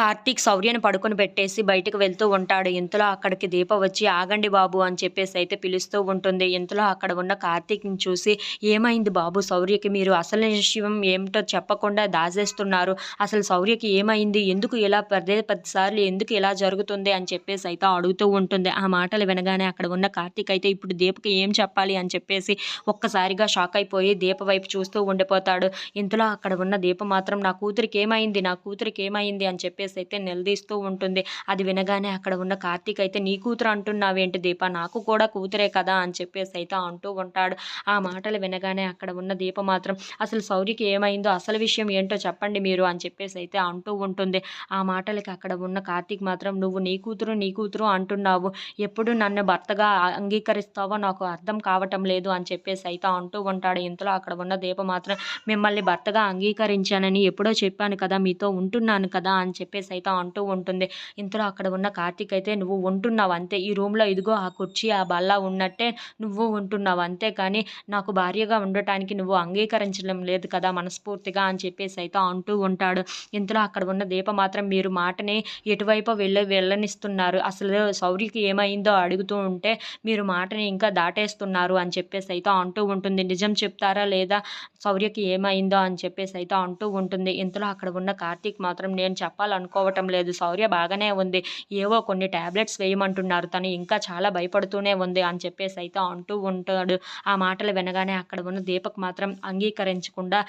కార్తీక్ సౌర్యను పడుకొని పెట్టేసి బయటకు వెళ్తూ ఉంటాడు. ఇంతలో అక్కడికి దీప వచ్చి ఆగండి బాబు అని చెప్పేసి అయితే పిలుస్తూ ఉంటుంది. ఇంతలో అక్కడ ఉన్న కార్తీక్ని చూసి ఏమైంది బాబు? శౌర్యకి మీరు అసలు విషయం ఏమిటో చెప్పకుండా దాచేస్తున్నారు. అసలు శౌర్యకి ఏమైంది? ఎందుకు ఇలా పదే పదిసార్లు ఎందుకు ఇలా జరుగుతుంది? అని చెప్పేసి అయితే అడుగుతూ ఉంటుంది. ఆ మాటలు వినగానే అక్కడ ఉన్న కార్తీక్ అయితే ఇప్పుడు దీపకి ఏం చెప్పాలి? అని చెప్పేసి ఒక్కసారిగా షాక్ అయిపోయి దీప వైపు చూస్తూ ఉండిపోతాడు. ఇంతలో అక్కడ ఉన్న దీప మాత్రం నా కూతురికి ఏమైంది? నా కూతురికి ఏమైంది? అని చెప్పేసి అయితే నిలదీస్తూ ఉంటుంది. అది వినగానే అక్కడ ఉన్న కార్తీక్ అయితే నీ కూతురు అంటున్నావేంటి దీప? నాకు కూడా కూతురే కదా అని చెప్పేసి అయితే అంటూ ఉంటాడు. ఆ మాటలు వినగానే అక్కడ ఉన్న దీప మాత్రం అసలు సౌరికి ఏమైందో అసలు విషయం ఏంటో చెప్పండి మీరు అని చెప్పేసి అయితే అంటూ ఉంటుంది. ఆ మాటలకి అక్కడ ఉన్న కార్తీక్ మాత్రం నువ్వు నీ కూతురు నీ కూతురు అంటున్నావు. ఎప్పుడు నన్ను భర్తగా అంగీకరిస్తావో నాకు అర్థం కావటం లేదు అని చెప్పేసి అయితే అంటూ ఉంటాడు. ఇంతలో అక్కడ ఉన్న దీప మాత్రం మిమ్మల్ని భర్తగా అంగీకరించానని ఎప్పుడో చెప్పాను కదా మీతో ఉంటున్నాను కదా అని చెప్పి చెప్పేసి అయితే అంటూ ఉంటుంది. ఇంతలో అక్కడ ఉన్న కార్తీక్ అయితే నువ్వు ఉంటున్నావు అంతే. ఈ రూమ్లో ఇదిగో ఆ కుర్చీ ఆ బల్ల ఉన్నట్టే నువ్వు ఉంటున్నావు అంతే. కానీ నాకు భార్యగా ఉండటానికి నువ్వు అంగీకరించడం లేదు కదా మనస్ఫూర్తిగా అని చెప్పేసి అయితే అంటూ ఉంటాడు. ఇంతలో అక్కడ ఉన్న దీప మాత్రం మీరు మాటని ఎటువైపు వెళ్ళ వెళ్ళనిస్తున్నారు. అసలు సౌరికి ఏమైందో అడుగుతూ ఉంటే మీరు మాటని ఇంకా దాటేస్తున్నారు అని చెప్పేసి అయితే అంటూ ఉంటుంది. నిజం చెప్తారా లేదా? సౌర్యకి ఏమైందో అని చెప్పేసి అయితే అంటూ ఉంటుంది. ఇంతలో అక్కడ ఉన్న కార్తీక్ మాత్రం నేను అనుకోవటం లేదు. శౌర్య బాగానే ఉంది. ఏవో కొన్ని ట్యాబ్లెట్స్ వేయమంటున్నారు. తను ఇంకా చాలా భయపడుతూనే ఉంది అని చెప్పేసి అయితే అంటూ ఉంటాడు. ఆ మాటలు వినగానే అక్కడ ఉన్న దీపక్ మాత్రం అంగీకరించకుండా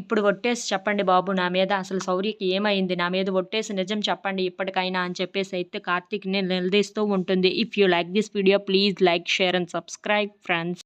ఇప్పుడు ఒట్టేసి చెప్పండి బాబు నా మీద అసలు శౌర్యకి ఏమైంది? నా మీద ఒట్టేసి నిజం చెప్పండి ఇప్పటికైనా అని చెప్పేసి అయితే కార్తీక్ని నిలదీస్తూ ఉంటుంది. If you like this video please like share and subscribe friends.